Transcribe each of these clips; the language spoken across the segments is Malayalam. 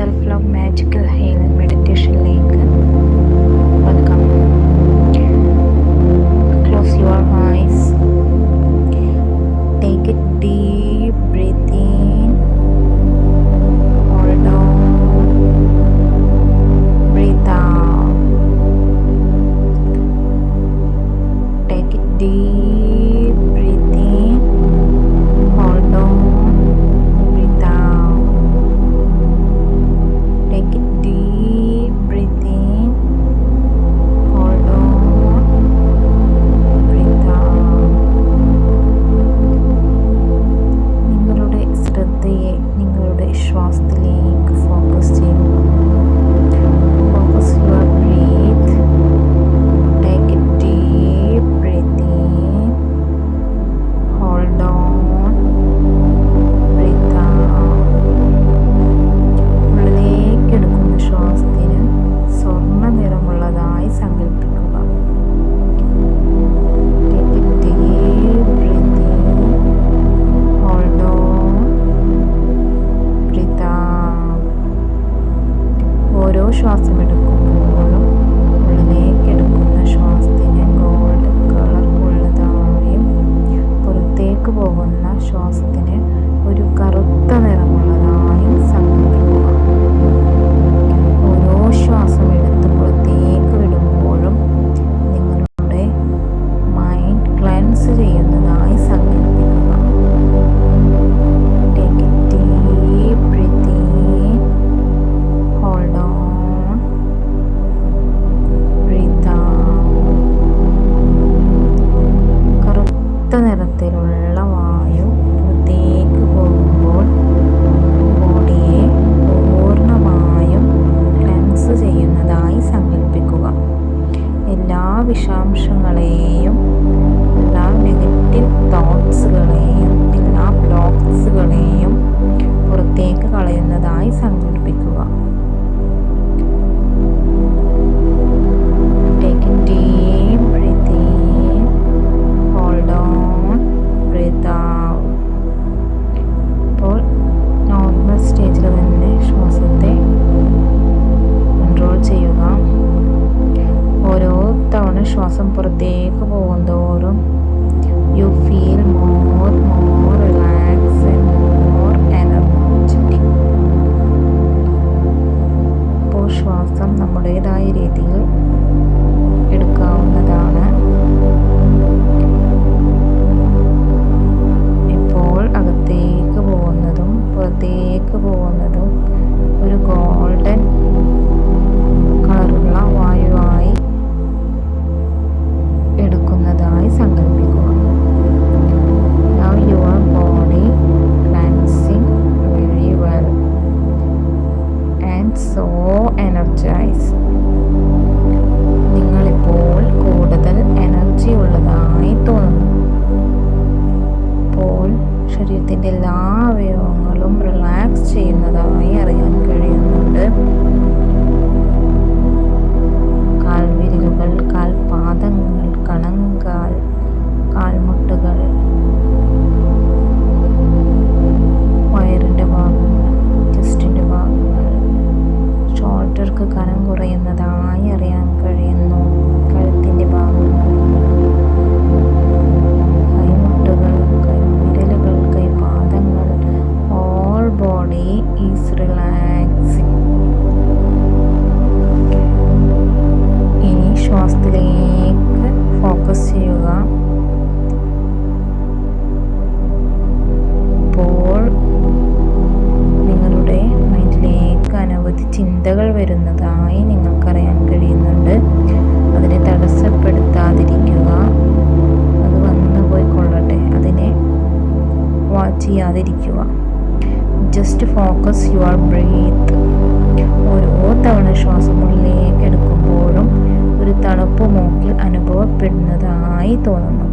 self love magical heal and meditation link ശ്വാസം നമ്മുടേതായ രീതിയിൽ എടുക്കാവുന്നതാണ്. ഇപ്പോൾ അകത്തേക്ക് പോകുന്നതും പുറത്തേക്ക് പോകുന്നതും സോ എനർജൈസ്ഡ് നിങ്ങളിപ്പോൾ കൂടുതൽ എനർജി ഉള്ളതായി തോന്നുന്നു. ഇപ്പോൾ ശരീരത്തിന്റെ എല്ലാ അവയവങ്ങളും റിലാക്സ് ചെയ്യുന്നതായി അറിയാൻ കഴിയുന്നുണ്ട്. കാൽവിരലുകൾ കാൽപാദങ്ങൾ കണങ്കാൽ കാൽമുട്ടുകൾ ചിന്തകൾ വരുന്നതായി നിങ്ങൾക്കറിയാൻ കഴിയുന്നുണ്ട്. അതിനെ തടസ്സപ്പെടുത്താതിരിക്കുക. അത് വന്നു പോയിക്കൊള്ളട്ടെ. അതിനെ വാച്ച് ചെയ്യാതിരിക്കുക. ജസ്റ്റ് ഫോക്കസ് യുവർ ബ്രീത്ത് ഓരോ തവണ ശ്വാസമുള്ളിലേക്ക് എടുക്കുമ്പോഴും ഒരു തണുപ്പ് മൂക്കിൽ അനുഭവപ്പെടുന്നതായി തോന്നുന്നു.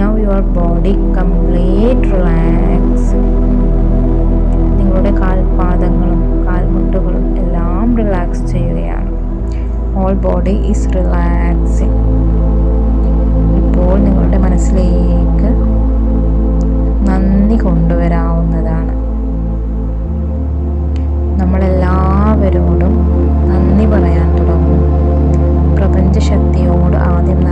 Now your body complete relax നിങ്ങളുടെ കാൽപാദങ്ങളും ഹോൾ ബോഡി ഈസ് റിലാക്സിങ് ഇപ്പോൾ നിങ്ങളുടെ മനസ്സിലേക്ക് നന്ദി കൊണ്ടുവരാവുന്നതാണ്. നമ്മളെല്ലാവരോടും നന്ദി പറയാൻ തുടങ്ങും. പ്രപഞ്ചശക്തിയോട് ആദ്യം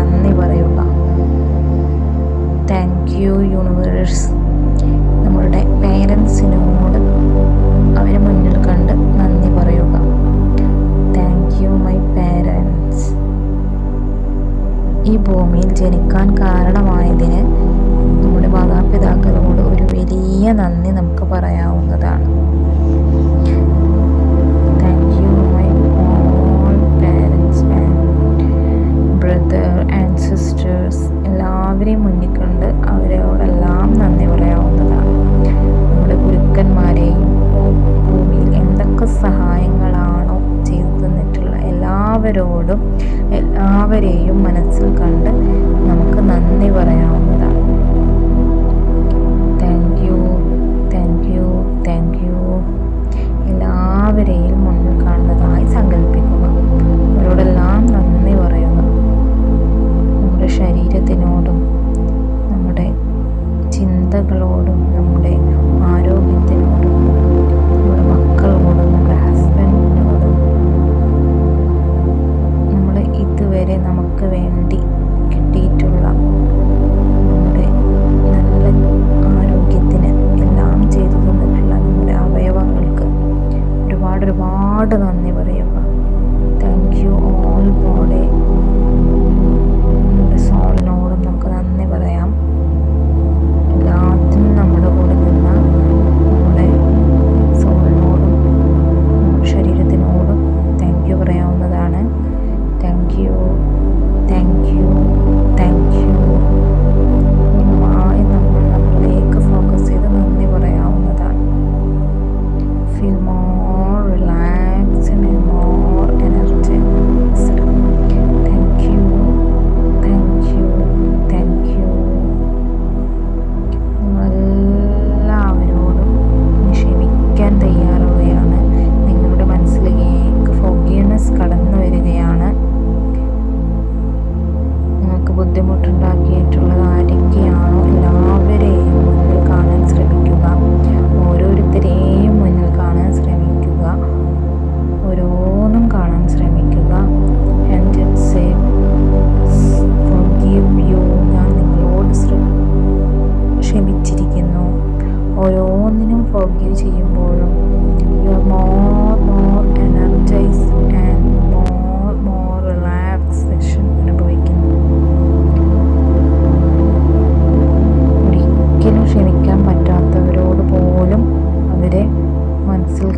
ഭൂമിയിൽ ജനിക്കാൻ കാരണമായതിന് നമ്മുടെ മാതാപിതാക്കളോട് ഒരു വലിയ നന്ദി നമുക്ക് പറയാവുന്നതാണ്. ഒരുപാട് നന്ദി പറയുക.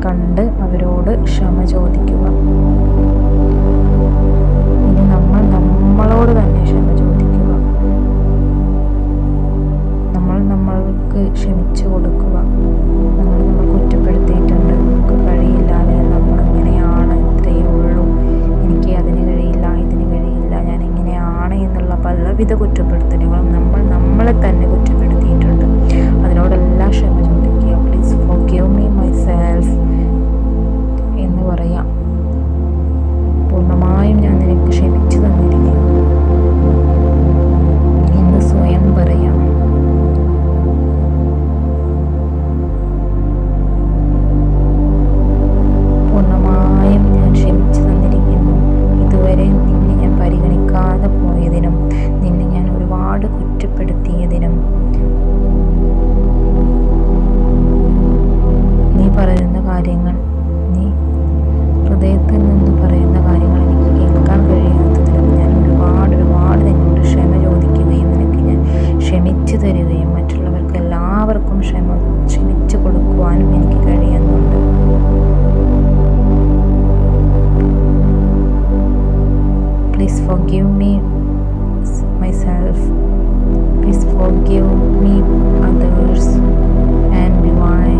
കണ്ട് അവരോട് ക്ഷമ ചോദിക്കുക. ഇനി നമ്മൾ നമ്മളോട് തന്നെ ക്ഷമ ചോദിക്കുക. നമ്മൾ നമ്മൾക്ക് ക്ഷമിച്ചു കൊടുക്കുക. നമ്മൾ നമ്മൾ കുറ്റപ്പെടുത്തിയിട്ടുണ്ട്. നമുക്ക് കഴിയില്ലാതെ നമ്മൾ എങ്ങനെയാണ് ഇത്രയേ ഉള്ളൂ. എനിക്ക് അതിന് കഴിയില്ല ഇതിന് കഴിയില്ല. ഞാൻ എങ്ങനെയാണ് എന്നുള്ള പലവിധ കുറ്റപ്പെടുത്തലുകളും നമ്മൾ നമ്മളെ തന്നെ കുറ്റപ്പെടുത്തിയിട്ടുണ്ട്. അതിനോടെല്ലാം ക്ഷമ പറയാം. പൂർണമായും ഞാൻ നിനക്ക് ക്ഷമിച്ചു തന്നു please forgive me my self please forgive me others and divine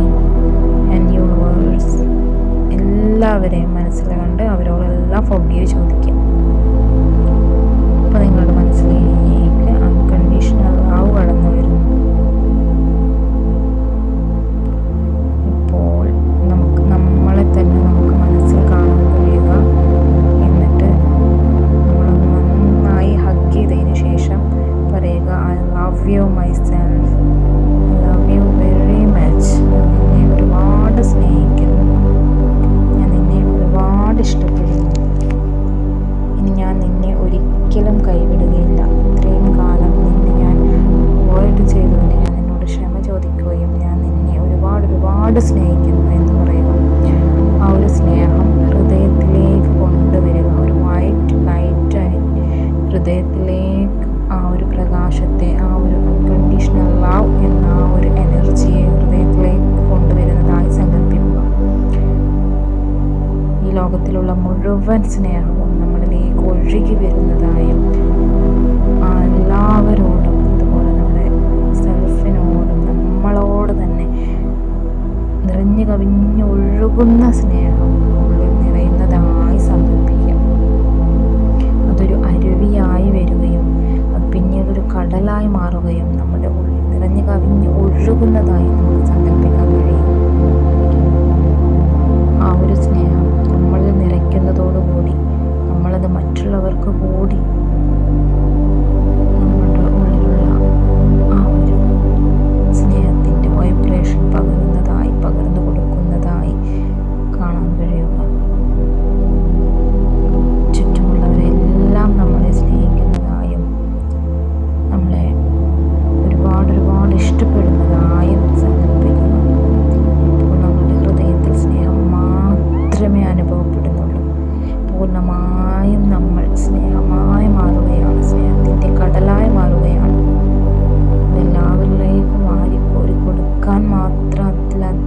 and universe എല്ലാവരെയും മനസ്സിൽ കണ്ട് അവരോടെല്ലാം ഫോർ ഗീവ് ചോദിക്കുക അപ്പോൾ നിങ്ങളുടെ മനസ്സിൽ ഒരുപാട് സ്നേഹിക്കുന്നു എന്ന് പറയുന്നു. ആ ഒരു സ്നേഹം ഹൃദയത്തിലേക്ക് കൊണ്ടുവരിക ഒരു വൈറ്റ് ലൈറ്റായി ഹൃദയത്തിലേക്ക് ആ ഒരു പ്രകാശത്തെ ആ ഒരു അൺകണ്ടീഷണൽ ലവ് എന്ന ആ ഒരു എനർജിയെ ഹൃദയത്തിലേക്ക് കൊണ്ടുവരുന്നതായി സങ്കല്പിക്കുക. ഈ ലോകത്തിലുള്ള മുഴുവൻ സ്നേഹവും നമ്മളിലേക്ക് ഒഴുകി വരുന്നതായും എല്ലാവരും 제가 맨날 울러 혼나서네요.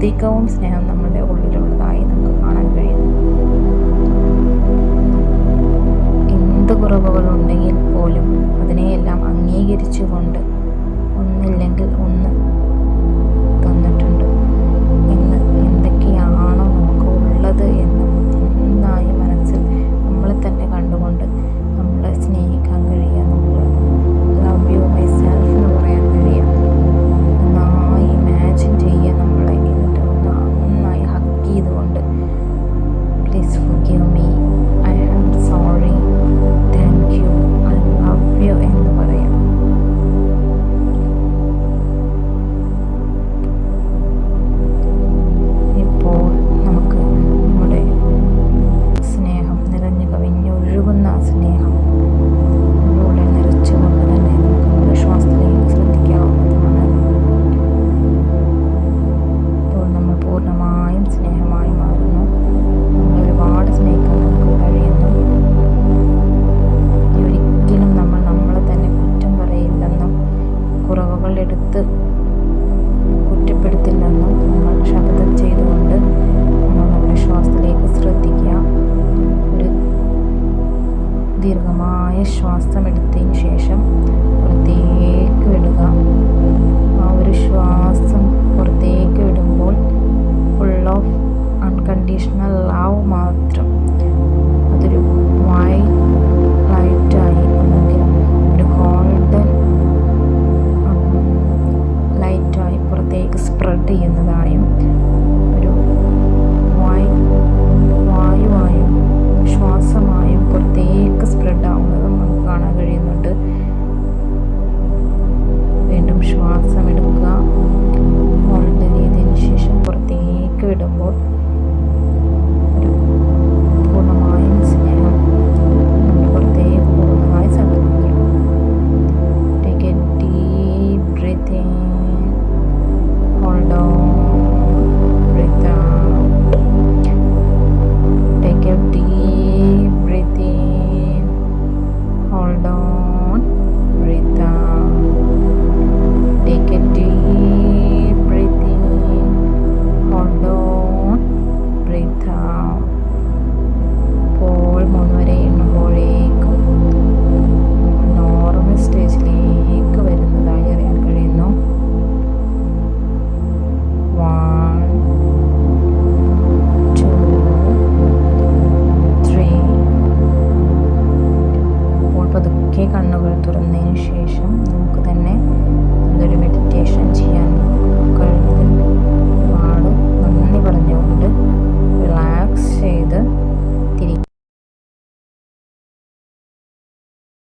the and the